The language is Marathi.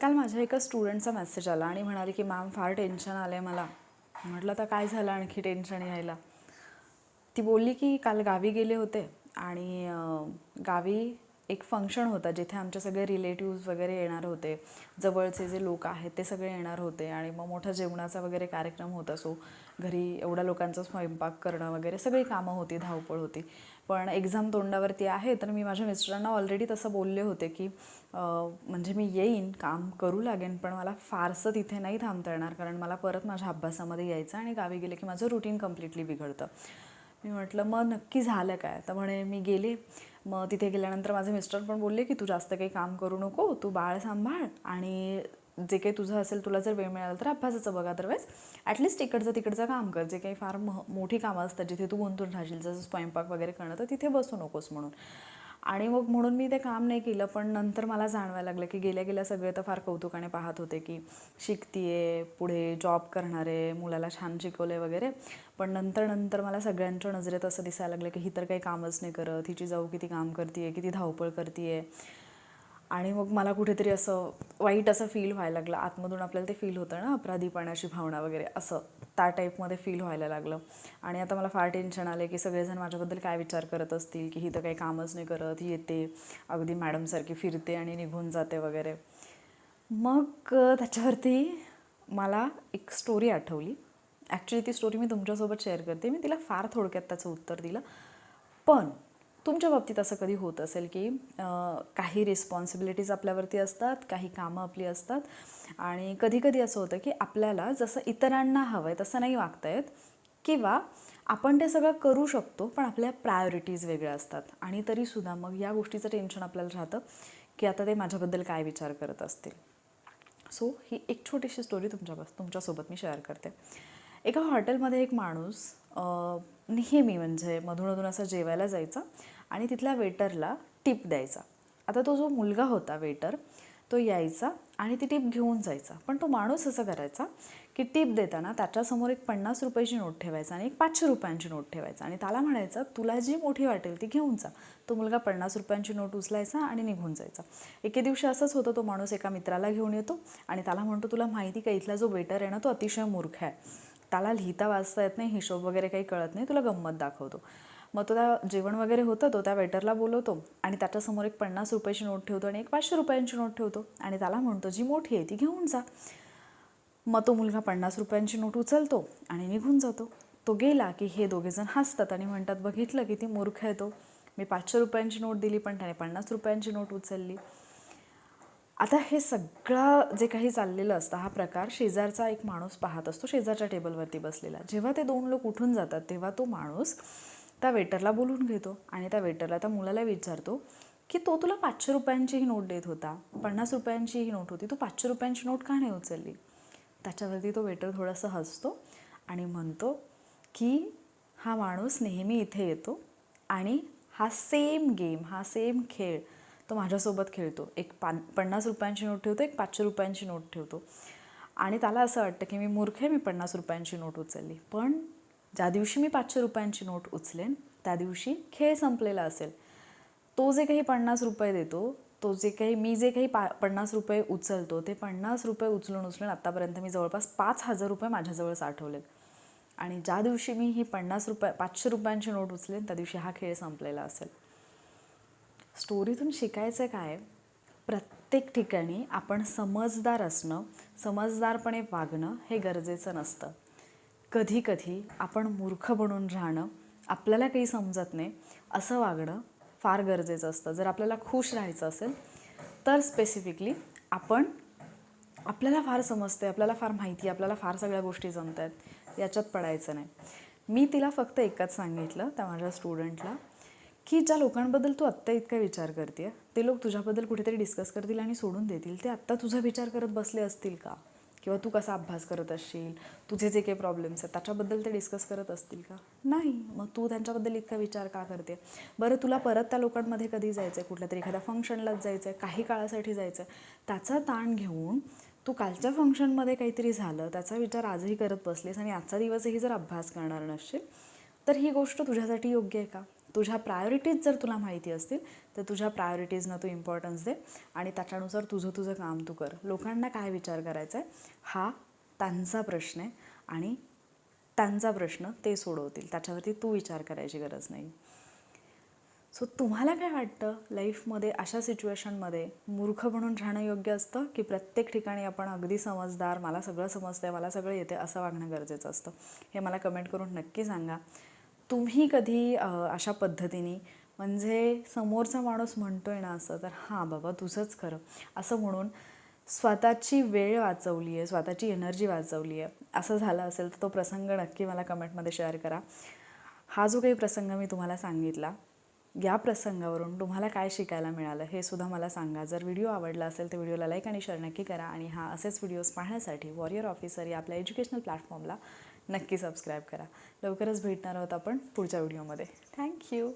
काल माझ्या एका स्टुडंटचा मेसेज आला आणि म्हणाली की मॅम फार टेन्शन आलं आहे मला. म्हटलं तर काय झालं आणखी टेन्शन यायला? ती बोलली की काल गावी गेले होते आणि गावी एक फंक्शन होता जिथे आमचे सगळे रिलेटिव्ज वगैरे येणार होते. जवळचे जे लोक आहेत ते सगळे येणार होते आणि मग मोठा जेवणाचा वगैरे कार्यक्रम होता सो घरी एवढ्या लोकांचा स्वयंपाक करणं वगैरे सगळी कामं होती धावपळ होती. पण एक्झाम तोंडावरती आहे तर मी माझ्या मिस्टरांना ऑलरेडी तसं बोलले होते की म्हणजे मी येईन काम करू लागेन पण मला फारसं तिथे नाही थांबता येणार कारण मला परत माझ्या अभ्यासामध्ये यायचं आणि गावी गेले की माझं रुटीन कम्प्लिटली बिघडतं. मी म्हटलं मग नक्की झालं काय? तर म्हणे मी गेले. मग तिथे गेल्यानंतर माझे मिस्टर पण बोलले की तू जास्त काही काम करू नको तू बाळ सांभाळ आणि जे काही तुझं असेल तुला जर वेळ मिळाला तर अभ्यासाचं बघ अदरवाईज ॲटलिस्ट इकडचं तिकडचं काम कर. जे काही फार मह मोठी कामं असतात जिथे तू गुंतून राहशील जसं स्वयंपाक वगैरे करणं तर तिथे बसू नकोस म्हणून. आणि मग म्हणून मी ते काम नाही केलं पण नंतर मला जाणवायला लागलं की गेल्या गेल्या सगळे तर फार कौतुकाने पाहत होते की शिकतीये पुढे जॉब करणारे मुलाला छान शिकवले वगैरे. पण नंतर नंतर मला सगळ्यांच्या नजरेत असं दिसायला लागलं की ही तर काही कामच नाही करत हिची जाऊ किती काम करते किती धावपळ करते आणि मग मला कुठेतरी असं वाईट असं फील व्हायला लागलं. आतमधून आपल्याला ते फील होतं ना अपराधीपणाची भावना वगैरे असं त्या टाईपमध्ये फील व्हायला लागलं. आणि आता मला फार टेन्शन आलं की सगळेजण माझ्याबद्दल काय विचार करत असतील की ही तर काही कामच नाही करत ही येते अगदी मॅडमसारखी फिरते आणि निघून जाते वगैरे. मग त्याच्यावरती मला एक स्टोरी आठवली. ॲक्च्युली ती स्टोरी मी तुमच्यासोबत शेअर करते. मी तिला फार थोडक्यात त्याचं उत्तर दिलं. पण तुमच्या बाबतीत असं कधी होत असेल की काही रिस्पॉन्सिबिलिटीज आपल्यावरती असतात काही कामं आपली असतात आणि कधी कधी असं होतं की आपल्याला जसं इतरांना हवं आहे तसं नाही वागता येत किंवा आपण ते सगळं करू शकतो पण आपल्या प्रायोरिटीज वेगळ्या असतात. आणि तरीसुद्धा मग या गोष्टीचं टेन्शन आपल्याला राहतं की आता ते माझ्याबद्दल काय विचार करत असतील. सो ही एक छोटीशी स्टोरी तुमच्या तुमच्यासोबत मी शेअर करते. एका हॉटेलमध्ये एक माणूस नेहमी म्हणजे मधूनमधून असा जेवायला जायचा आणि तिथल्या वेटरला टिप द्यायचा. आता तो जो मुलगा होता वेटर तो यायचा आणि ती टिप घेऊन जायचा. पण तो माणूस असं करायचा की टिप देताना त्याच्यासमोर एक पन्नास रुपयाची नोट ठेवायचा आणि एक पाचशे रुपयांची नोट ठेवायचा आणि त्याला म्हणायचं तुला जी मोठी वाटेल ती घेऊन जा. तो मुलगा पन्नास रुपयांची नोट उचलायचा आणि निघून जायचा. एके दिवशी असंच होतं तो माणूस एका मित्राला घेऊन येतो आणि त्याला म्हणतो तुला माहिती का इथला जो वेटर आहे ना तो अतिशय मूर्ख आहे. त्याला लिहिता वाचता येत नाही हिशोब वगैरे काही कळत नाही तुला गंमत दाखवतो. मग तो त्या जेवण वगैरे होतं तो त्या वेटरला बोलवतो आणि त्याच्यासमोर एक पन्नास रुपयाची नोट ठेवतो आणि एक पाचशे रुपयांची नोट ठेवतो आणि त्याला म्हणतो जी मोठी आहे ती घेऊन जा. मग तो मुलगा पन्नास रुपयांची नोट उचलतो आणि निघून जातो. तो गेला की हे दोघेजण हसतात आणि म्हणतात बघितलं किती मूर्ख आहे तो. मी पाचशे रुपयांची नोट दिली पण त्याने पन्नास रुपयांची नोट उचलली. आता हे सगळं जे काही चाललेलं असतं हा प्रकार शेजारचा एक माणूस पाहत असतो शेजारच्या टेबलवरती बसलेला. जेव्हा ते दोन लोक उठून जातात तेव्हा तो माणूस त्या वेटरला बोलून घेतो आणि त्या वेटरला त्या मुलाला विचारतो की तो तुला पाचशे रुपयांची ही नोट देत होता पन्नास रुपयांची ही नोट होती तू पाचशे रुपयांची नोट का नाही उचलली? त्याच्यावरती तो वेटर थोडासा हसतो आणि म्हणतो की हा माणूस नेहमी इथे येतो आणि हा सेम गेम हा सेम खेळ तो माझ्यासोबत खेळतो. एक पान पन्नास रुपयांची नोट ठेवतो एक पाचशे रुपयांची नोट ठेवतो. आणि त्याला असं वाटतं की मी मूर्ख आहे मी पन्नास रुपयांची नोट उचलली. पण ज्या दिवशी मी पाचशे रुपयांची नोट उचलेन त्या दिवशी खेळ संपलेला असेल. तो जे काही पन्नास रुपये देतो तो जे काही मी जे काही पा पन्नास रुपये उचलतो ते पन्नास रुपये उचलून उचलून आत्तापर्यंत मी जवळपास पाच हजार रुपये माझ्याजवळ साठवलेत. आणि ज्या दिवशी मी ही पन्नास रुपये पाचशे रुपयांची नोट उचलेन त्या दिवशी हा खेळ संपलेला असेल. स्टोरीतून शिकायचं काय? प्रत्येक ठिकाणी आपण समजदार असणं समजदारपणे वागणं हे गरजेचं नसतं. कधी कधी आपण मूर्ख बनून राहणं आपल्याला काही समजत नाही असं वागणं फार गरजेचं असतं. जर आपल्याला खुश राहायचं असेल तर स्पेसिफिकली आपण आपल्याला फार समजते आपल्याला फार माहिती आहे आपल्याला फार सगळ्या गोष्टी जमत आहेत याच्यात पडायचं नाही. मी तिला फक्त एकच सांगितलं त्या माझ्या स्टुडंटला की ज्या लोकांबद्दल तू आत्ता इतका विचार करते ते लोक तुझ्याबद्दल कुठेतरी डिस्कस करतील आणि सोडून देतील. ते आत्ता तुझा विचार करत बसले असतील का? किंवा तू कसा अभ्यास करत असशील? तुझे जे काही प्रॉब्लेम्स आहेत त्याच्याबद्दल ते डिस्कस करत असतील का? नाही. मग तू त्यांच्याबद्दल इतका विचार का करते बरं तुला परत त्या लोकांमध्ये कधी जायचं आहे कुठल्या तरी एखाद्या फंक्शनलाच जायचं आहे काही काळासाठी जायचं आहे त्याचा ताण घेऊन तू कालच्या फंक्शनमध्ये काहीतरी झालं त्याचा विचार आजही करत बसलीस आणि आजचा दिवसही जर अभ्यास करणार नसशील तर ही गोष्ट तुझ्यासाठी योग्य आहे का? तुझ्या प्रायोरिटीज जर तुला माहिती असतील तर तुझ्या प्रायोरिटीजना तू इम्पॉर्टन्स दे आणि त्याच्यानुसार तुझं तुझं काम तू कर. लोकांना काय विचार करायचा आहे हा त्यांचा प्रश्न आहे आणि त्यांचा प्रश्न ते सोडवतील. त्याच्यावरती तू विचार करायची गरज नाही. सो तुम्हाला काय वाटतं? लाईफमध्ये अशा सिच्युएशनमध्ये मूर्ख म्हणून राहणं योग्य असतं की प्रत्येक ठिकाणी आपण अगदी समजदार मला सगळं समजतं आहे मला सगळं येते असं वागणं गरजेचं असतं? हे मला कमेंट करून नक्की सांगा. तुम्ही कधी अशा पद्धतीने म्हणजे समोरचा माणूस म्हणतोय ना असं तर हां बाबा तुझंच खरं. असं म्हणून स्वतःची वेळ वाचवली आहे स्वतःची एनर्जी वाचवली आहे. असं झालं असेल तर तो प्रसंग नक्की मला कमेंटमध्ये शेअर करा. हा जो काही प्रसंग मी तुम्हाला सांगितला या प्रसंगावरून तुम्हाला काय शिकायला मिळालं हे सुद्धा मला सांगा. जर व्हिडिओ आवडला असेल तर व्हिडिओला लाईक आणि शेअर नक्की करा. आणि हा असेच व्हिडिओज पाहण्यासाठी वॉरियर ऑफिसर या आपल्या एज्युकेशनल प्लॅटफॉर्मला नक्की सबस्क्राईब करा. लवकरच भेटणार आहोत आपण पुढच्या व्हिडिओमध्ये थँक्यू